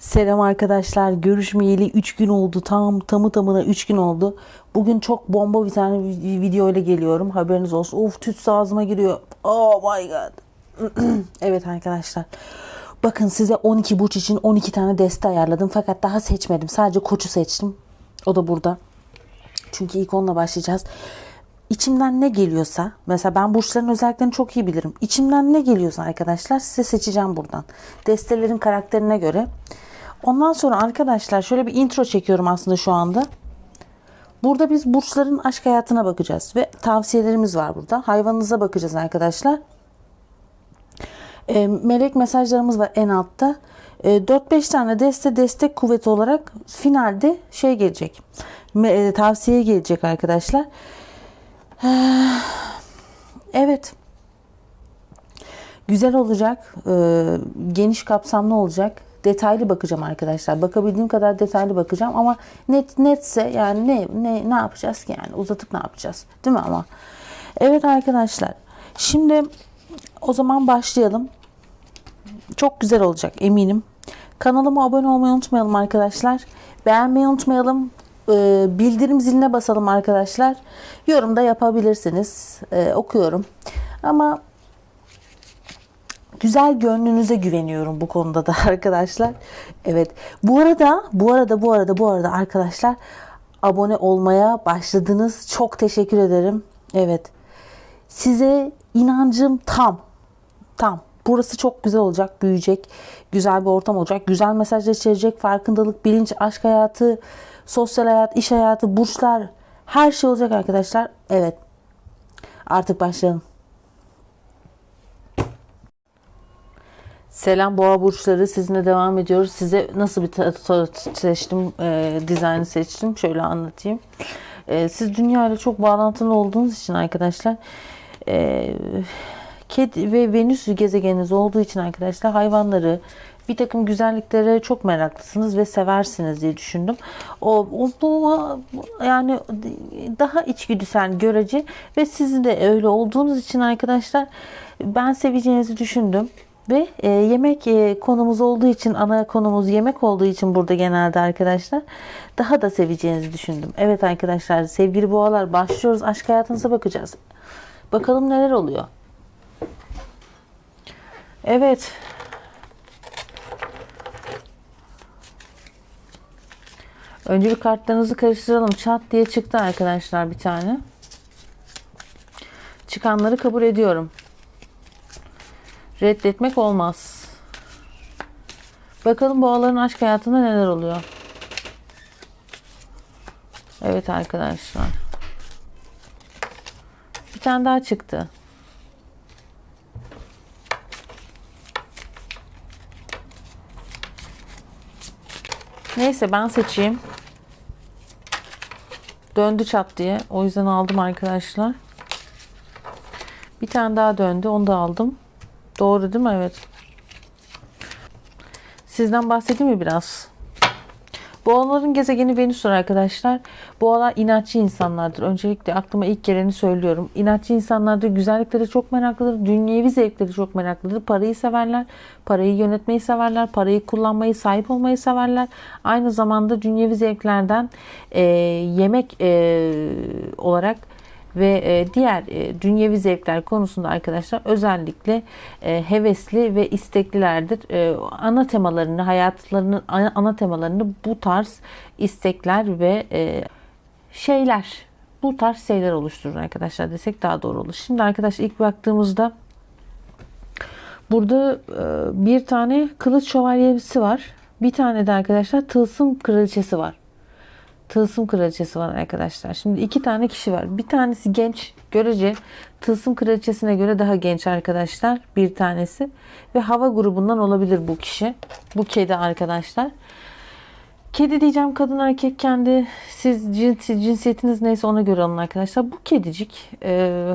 Selam arkadaşlar. Görüşmeyeli 3 gün oldu. Tam tamı tamına 3 gün oldu. Bugün çok bomba bir tane vi- video ile geliyorum. Haberiniz olsun. Of tütsü ağzıma giriyor. Oh my god. evet arkadaşlar. Bakın size 12 burç için 12 tane deste ayarladım. Fakat daha seçmedim. Sadece koçu seçtim. O da burada. Çünkü ilk onunla başlayacağız. İçimden ne geliyorsa, mesela ben burçların özelliklerini çok iyi bilirim. İçimden ne geliyorsa arkadaşlar size seçeceğim buradan. Destelerin karakterine göre. Ondan sonra arkadaşlar şöyle bir intro çekiyorum aslında şu anda. Burada biz burçların aşk hayatına bakacağız ve tavsiyelerimiz var burada. Hayvanınıza bakacağız arkadaşlar. E, melek mesajlarımız var en altta. E, 4-5 tane deste destek kuvveti olarak finalde şey gelecek. E, tavsiye gelecek arkadaşlar. Evet. Güzel olacak. e, geniş kapsamlı olacak. Detaylı bakacağım arkadaşlar. Bakabildiğim kadar detaylı bakacağım ama net netse yani ne ne ne yapacağız ki yani uzatıp ne yapacağız? Değil mi ama? Evet arkadaşlar. Şimdi o zaman başlayalım. Çok güzel olacak eminim. Kanalıma abone olmayı unutmayalım arkadaşlar. Beğenmeyi unutmayalım. Ee, bildirim ziline basalım arkadaşlar. Yorum da yapabilirsiniz. Ee, okuyorum. Ama güzel gönlünüze güveniyorum bu konuda da arkadaşlar. Evet. Bu arada, bu arada, bu arada, bu arada arkadaşlar abone olmaya başladınız. Çok teşekkür ederim. Evet. Size inancım tam. Tam. Burası çok güzel olacak, büyüyecek. Güzel bir ortam olacak. Güzel mesajlar içerecek. Farkındalık, bilinç, aşk hayatı, sosyal hayat, iş hayatı, burçlar. Her şey olacak arkadaşlar. Evet. Artık başlayalım. Selam boğa burçları sizinle devam ediyoruz. Size nasıl bir ta- ta- seçtim, e, dizaynı seçtim şöyle anlatayım. E, siz dünya ile çok bağlantılı olduğunuz için arkadaşlar e, kedi ve Venüs gezegeniniz olduğu için arkadaşlar hayvanları bir takım güzelliklere çok meraklısınız ve seversiniz diye düşündüm. O, o bu yani daha içgüdüsel görece ve sizin de öyle olduğunuz için arkadaşlar ben seveceğinizi düşündüm. Ve e, yemek e, konumuz olduğu için, ana konumuz yemek olduğu için burada genelde arkadaşlar daha da seveceğinizi düşündüm. Evet arkadaşlar, sevgili boğalar başlıyoruz. Aşk hayatınıza bakacağız. Bakalım neler oluyor. Evet. Önce bir kartlarınızı karıştıralım. Çat diye çıktı arkadaşlar bir tane. Çıkanları kabul ediyorum. Reddetmek olmaz. Bakalım boğaların aşk hayatında neler oluyor. Evet arkadaşlar. Bir tane daha çıktı. Neyse ben seçeyim. Döndü çat diye. O yüzden aldım arkadaşlar. Bir tane daha döndü. Onu da aldım. Doğru değil mi? Evet. Sizden bahsedeyim mi biraz? Boğaların gezegeni Venüs'tür arkadaşlar. Boğalar inatçı insanlardır. Öncelikle aklıma ilk geleni söylüyorum. İnatçı insanlardır. Güzelliklere çok meraklıdır. Dünyevi zevkleri çok meraklıdır. Parayı severler. Parayı yönetmeyi severler. Parayı kullanmayı, sahip olmayı severler. Aynı zamanda dünyevi zevklerden e, yemek e, olarak ve e, diğer e, dünyevi zevkler konusunda arkadaşlar özellikle e, hevesli ve isteklilerdir. Ana temalarını, hayatlarının ana, temalarını bu tarz istekler ve şeyler, bu tarz şeyler oluşturur arkadaşlar desek daha doğru olur. Şimdi arkadaşlar ilk baktığımızda burada bir tane kılıç şövalyesi var. Bir tane de arkadaşlar tılsım kraliçesi var tılsım kraliçesi var arkadaşlar. Şimdi iki tane kişi var. Bir tanesi genç görece tılsım kraliçesine göre daha genç arkadaşlar. Bir tanesi ve hava grubundan olabilir bu kişi. Bu kedi arkadaşlar. Kedi diyeceğim kadın erkek kendi siz cinsi, cinsiyetiniz neyse ona göre alın arkadaşlar. Bu kedicik e,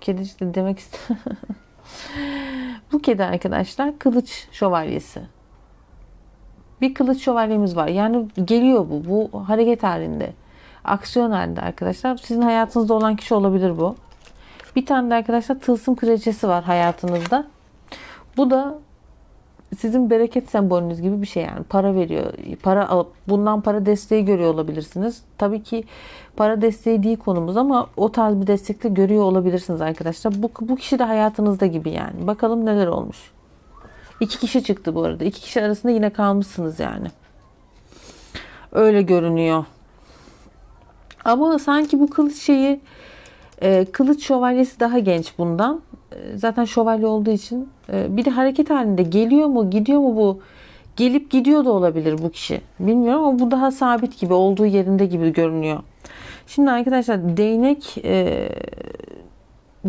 kedicik de demek istedim. bu kedi arkadaşlar kılıç şövalyesi bir kılıç şövalyemiz var. Yani geliyor bu. Bu hareket halinde. Aksiyon halinde arkadaşlar. Sizin hayatınızda olan kişi olabilir bu. Bir tane de arkadaşlar tılsım kraliçesi var hayatınızda. Bu da sizin bereket sembolünüz gibi bir şey yani. Para veriyor. Para alıp bundan para desteği görüyor olabilirsiniz. Tabii ki para desteği değil konumuz ama o tarz bir destekte görüyor olabilirsiniz arkadaşlar. Bu, bu kişi de hayatınızda gibi yani. Bakalım neler olmuş. İki kişi çıktı bu arada. İki kişi arasında yine kalmışsınız yani. Öyle görünüyor. Ama sanki bu kılıç şeyi e, kılıç şövalyesi daha genç bundan. E, zaten şövalye olduğu için e, bir de hareket halinde geliyor mu gidiyor mu bu gelip gidiyor da olabilir bu kişi. Bilmiyorum ama bu daha sabit gibi olduğu yerinde gibi görünüyor. Şimdi arkadaşlar değnek e,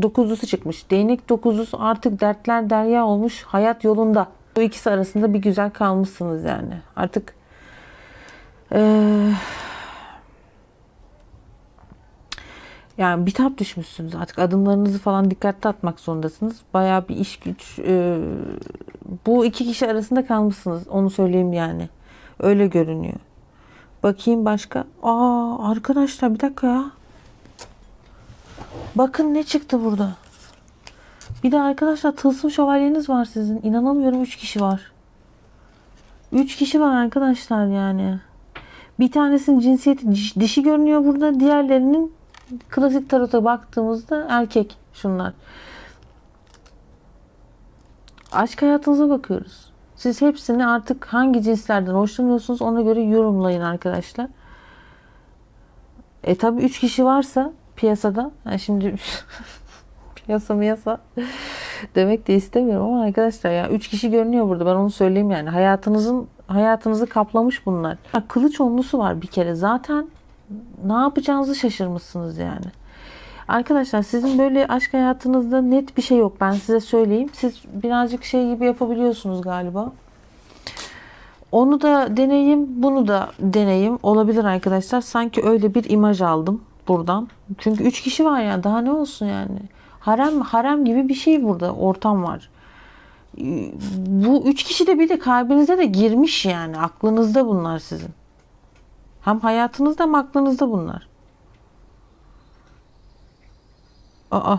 dokuzlusu çıkmış. Değnek dokuzlusu artık dertler derya olmuş. Hayat yolunda. Bu ikisi arasında bir güzel kalmışsınız yani. Artık eee yani bitap düşmüşsünüz artık adımlarınızı falan dikkatli atmak zorundasınız. Bayağı bir iş güç. e, bu iki kişi arasında kalmışsınız. Onu söyleyeyim yani. Öyle görünüyor. Bakayım başka. Aa arkadaşlar bir dakika ya. Bakın ne çıktı burada. Bir de arkadaşlar tılsım şövalyeniz var sizin. İnanamıyorum 3 kişi var. 3 kişi var arkadaşlar yani. Bir tanesinin cinsiyeti diş- dişi görünüyor burada. Diğerlerinin klasik tarota baktığımızda erkek şunlar. Aşk hayatınıza bakıyoruz. Siz hepsini artık hangi cinslerden hoşlanıyorsunuz ona göre yorumlayın arkadaşlar. E tabi 3 kişi varsa piyasada yani şimdi piyasa miyasa demek de istemiyorum ama arkadaşlar ya 3 kişi görünüyor burada ben onu söyleyeyim yani hayatınızın hayatınızı kaplamış bunlar. Ha, Kılıç onlusu var bir kere zaten ne yapacağınızı şaşırmışsınız yani. Arkadaşlar sizin böyle aşk hayatınızda net bir şey yok ben size söyleyeyim. Siz birazcık şey gibi yapabiliyorsunuz galiba. Onu da deneyim, bunu da deneyim olabilir arkadaşlar. Sanki öyle bir imaj aldım buradan. Çünkü üç kişi var ya daha ne olsun yani. Harem harem gibi bir şey burada ortam var. Bu üç kişi de bir de kalbinize de girmiş yani. Aklınızda bunlar sizin. Hem hayatınızda hem aklınızda bunlar. Aa.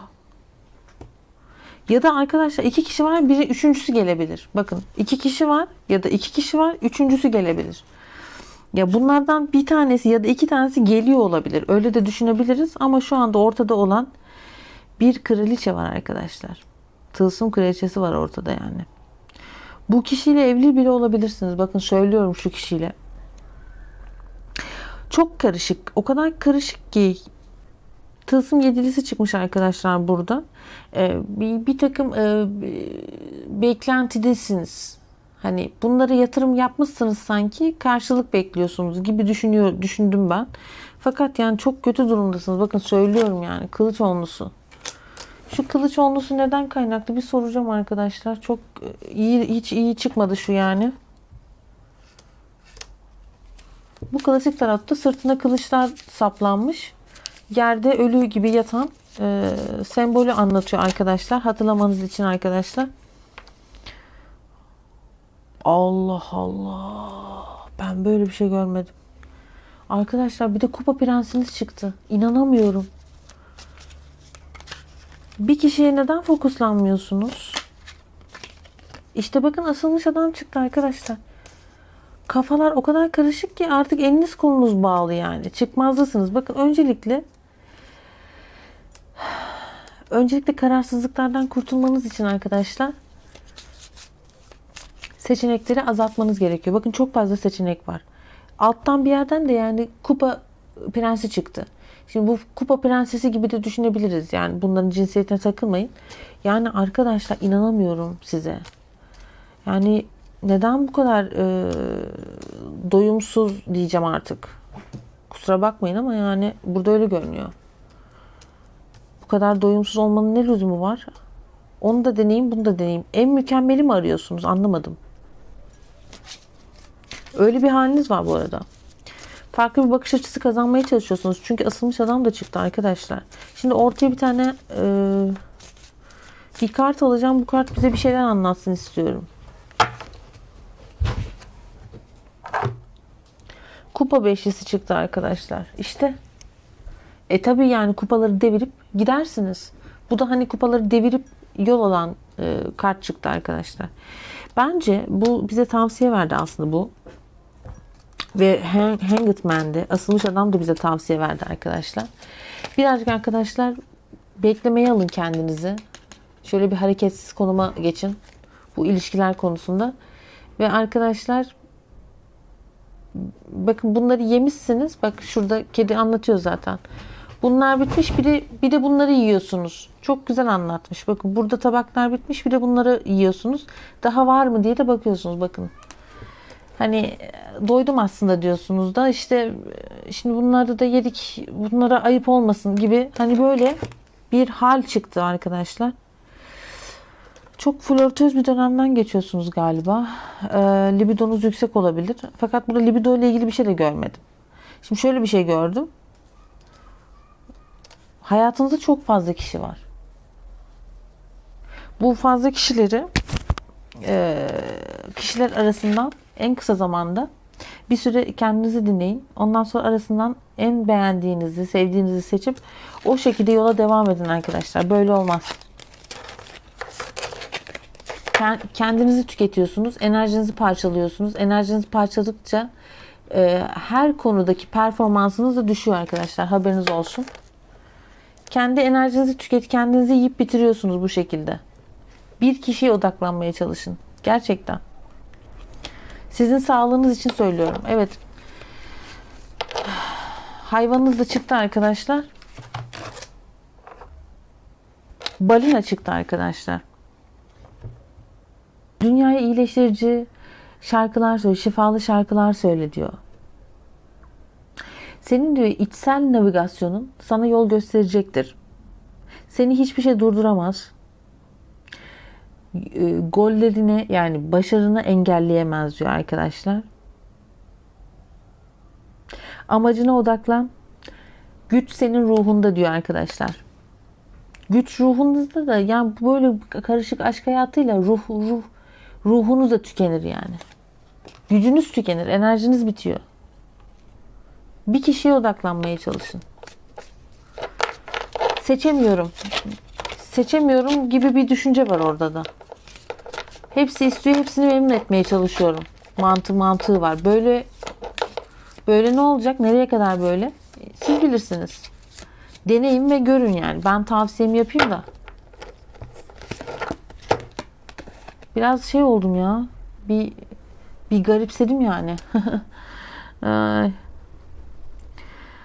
Ya da arkadaşlar iki kişi var, biri üçüncüsü gelebilir. Bakın iki kişi var ya da iki kişi var, üçüncüsü gelebilir. Ya bunlardan bir tanesi ya da iki tanesi geliyor olabilir. Öyle de düşünebiliriz ama şu anda ortada olan bir kraliçe var arkadaşlar. Tılsım kraliçesi var ortada yani. Bu kişiyle evli bile olabilirsiniz. Bakın söylüyorum şu kişiyle. Çok karışık. O kadar karışık ki Tılsım yedilisi çıkmış arkadaşlar burada. Ee, bir, bir takım e, beklentidesiniz. Hani bunları yatırım yapmışsınız sanki karşılık bekliyorsunuz gibi düşünüyor düşündüm ben. Fakat yani çok kötü durumdasınız. Bakın söylüyorum yani kılıç onlusu. Şu kılıç onlusu neden kaynaklı bir soracağım arkadaşlar. Çok e, iyi hiç iyi çıkmadı şu yani. Bu klasik tarotta sırtına kılıçlar saplanmış. Yerde ölü gibi yatan e, sembolü anlatıyor arkadaşlar. Hatırlamanız için arkadaşlar. Allah Allah. Ben böyle bir şey görmedim. Arkadaşlar bir de kupa prensiniz çıktı. İnanamıyorum. Bir kişiye neden fokuslanmıyorsunuz? İşte bakın asılmış adam çıktı arkadaşlar. Kafalar o kadar karışık ki artık eliniz kolunuz bağlı yani. Çıkmazdasınız. Bakın öncelikle öncelikle kararsızlıklardan kurtulmanız için arkadaşlar seçenekleri azaltmanız gerekiyor. Bakın çok fazla seçenek var. Alttan bir yerden de yani kupa prensi çıktı. Şimdi bu kupa prensesi gibi de düşünebiliriz. Yani bunların cinsiyetine takılmayın. Yani arkadaşlar inanamıyorum size. Yani neden bu kadar e, doyumsuz diyeceğim artık. Kusura bakmayın ama yani burada öyle görünüyor. Bu kadar doyumsuz olmanın ne lüzumu var? Onu da deneyeyim, bunu da deneyeyim. En mükemmeli mi arıyorsunuz? Anlamadım. Öyle bir haliniz var bu arada. Farklı bir bakış açısı kazanmaya çalışıyorsunuz. Çünkü asılmış adam da çıktı arkadaşlar. Şimdi ortaya bir tane e, bir kart alacağım. Bu kart bize bir şeyler anlatsın istiyorum. Kupa beşlisi çıktı arkadaşlar. İşte. E tabi yani kupaları devirip gidersiniz. Bu da hani kupaları devirip yol alan e, kart çıktı arkadaşlar. Bence bu bize tavsiye verdi aslında bu. Ve Hang- Hanged Man'de asılmış adam da bize tavsiye verdi arkadaşlar. Birazcık arkadaşlar beklemeye alın kendinizi. Şöyle bir hareketsiz konuma geçin. Bu ilişkiler konusunda. Ve arkadaşlar bakın bunları yemişsiniz. Bak şurada kedi anlatıyor zaten. Bunlar bitmiş bir de bir de bunları yiyorsunuz. Çok güzel anlatmış. Bakın burada tabaklar bitmiş bir de bunları yiyorsunuz. Daha var mı diye de bakıyorsunuz bakın. Hani e, doydum aslında diyorsunuz da işte e, şimdi bunları da yedik bunlara ayıp olmasın gibi hani böyle bir hal çıktı arkadaşlar. Çok flörtöz bir dönemden geçiyorsunuz galiba. Ee, libidonuz yüksek olabilir. Fakat burada libido ile ilgili bir şey de görmedim. Şimdi şöyle bir şey gördüm. Hayatınızda çok fazla kişi var. Bu fazla kişileri e, kişiler arasından en kısa zamanda bir süre kendinizi dinleyin. Ondan sonra arasından en beğendiğinizi, sevdiğinizi seçip o şekilde yola devam edin arkadaşlar. Böyle olmaz. Ken- Kendinizi tüketiyorsunuz, enerjinizi parçalıyorsunuz. Enerjinizi parçaladıkça e, her konudaki performansınız da düşüyor arkadaşlar. Haberiniz olsun. Kendi enerjinizi tüket, kendinizi yiyip bitiriyorsunuz bu şekilde. Bir kişiye odaklanmaya çalışın. Gerçekten. Sizin sağlığınız için söylüyorum. Evet. Hayvanınız da çıktı arkadaşlar. Balina çıktı arkadaşlar. Dünyaya iyileştirici şarkılar söyle, şifalı şarkılar söyle diyor. Senin diyor içsel navigasyonun sana yol gösterecektir. Seni hiçbir şey durduramaz. E, gollerini yani başarını engelleyemez diyor arkadaşlar. Amacına odaklan. Güç senin ruhunda diyor arkadaşlar. Güç ruhunuzda da yani böyle karışık aşk hayatıyla ruh ruh ruhunuz da tükenir yani. Gücünüz tükenir, enerjiniz bitiyor. Bir kişiye odaklanmaya çalışın. Seçemiyorum. Seçemiyorum gibi bir düşünce var orada da. Hepsi istiyor, hepsini memnun etmeye çalışıyorum. Mantı mantığı var. Böyle böyle ne olacak? Nereye kadar böyle? Siz bilirsiniz. Deneyin ve görün yani. Ben tavsiyemi yapayım da. Biraz şey oldum ya. Bir bir garipsedim yani. Ay.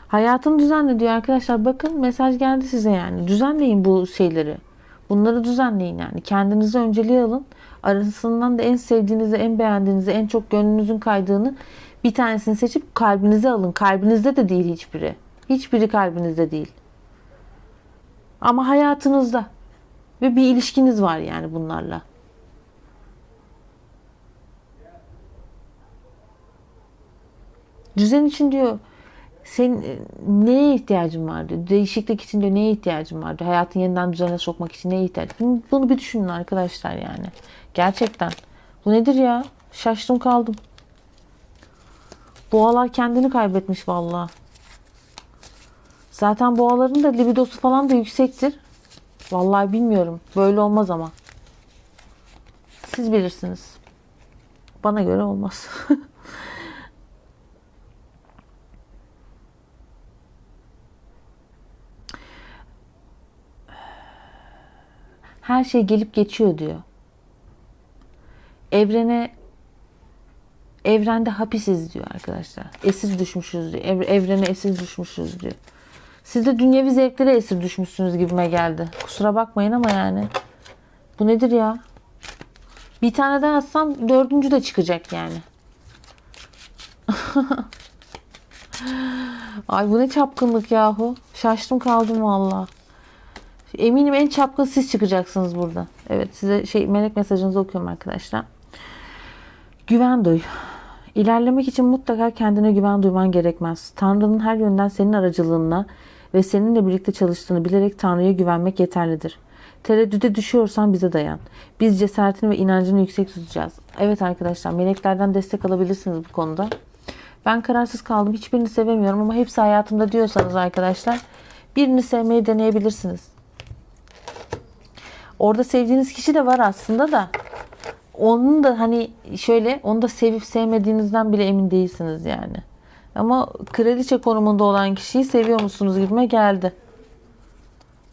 Hayatını düzenle diyor arkadaşlar. Bakın mesaj geldi size yani. Düzenleyin bu şeyleri. Bunları düzenleyin yani. Kendinize önceliğe alın. Arasından da en sevdiğinizi, en beğendiğinizi, en çok gönlünüzün kaydığını bir tanesini seçip kalbinize alın. Kalbinizde de değil hiçbiri. Hiçbiri kalbinizde değil. Ama hayatınızda. Ve bir ilişkiniz var yani bunlarla. Düzen için diyor senin e, neye ihtiyacın var diyor. Değişiklik için diyor neye ihtiyacın var diyor. Hayatını yeniden düzene sokmak için neye ihtiyacın bunu, bunu bir düşünün arkadaşlar yani. Gerçekten. Bu nedir ya? Şaştım kaldım. Boğalar kendini kaybetmiş vallahi. Zaten boğaların da libidosu falan da yüksektir. Vallahi bilmiyorum. Böyle olmaz ama. Siz bilirsiniz. Bana göre olmaz. Her şey gelip geçiyor diyor. Evrene evrende hapisiz diyor arkadaşlar. Esir düşmüşüz diyor. Ev- evrene esir düşmüşüz diyor. Siz de dünyevi zevklere esir düşmüşsünüz gibime geldi. Kusura bakmayın ama yani. Bu nedir ya? Bir tane daha atsam dördüncü de çıkacak yani. Ay bu ne çapkınlık yahu. Şaştım kaldım valla. Eminim en çapkın siz çıkacaksınız burada. Evet size şey melek mesajınızı okuyorum arkadaşlar. Güven duy. İlerlemek için mutlaka kendine güven duyman gerekmez. Tanrı'nın her yönden senin aracılığına ve seninle birlikte çalıştığını bilerek Tanrı'ya güvenmek yeterlidir. Tereddüde düşüyorsan bize dayan. Biz cesaretini ve inancını yüksek tutacağız. Evet arkadaşlar meleklerden destek alabilirsiniz bu konuda. Ben kararsız kaldım. Hiçbirini sevemiyorum ama hepsi hayatımda diyorsanız arkadaşlar birini sevmeyi deneyebilirsiniz. Orada sevdiğiniz kişi de var aslında da onun da hani şöyle onu da sevip sevmediğinizden bile emin değilsiniz yani. Ama kraliçe konumunda olan kişiyi seviyor musunuz gibime geldi.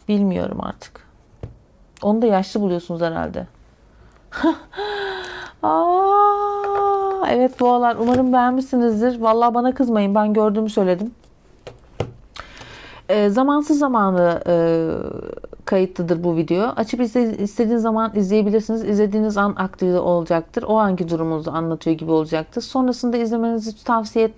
Bilmiyorum artık. Onu da yaşlı buluyorsunuz herhalde. Aa, evet boğalar umarım beğenmişsinizdir. Vallahi bana kızmayın ben gördüğümü söyledim. E, zamansız zamanı e, kayıtlıdır bu video. Açıp iste- istediğiniz zaman izleyebilirsiniz. İzlediğiniz an aktif olacaktır. O anki durumunuzu anlatıyor gibi olacaktır. Sonrasında izlemenizi tavsiye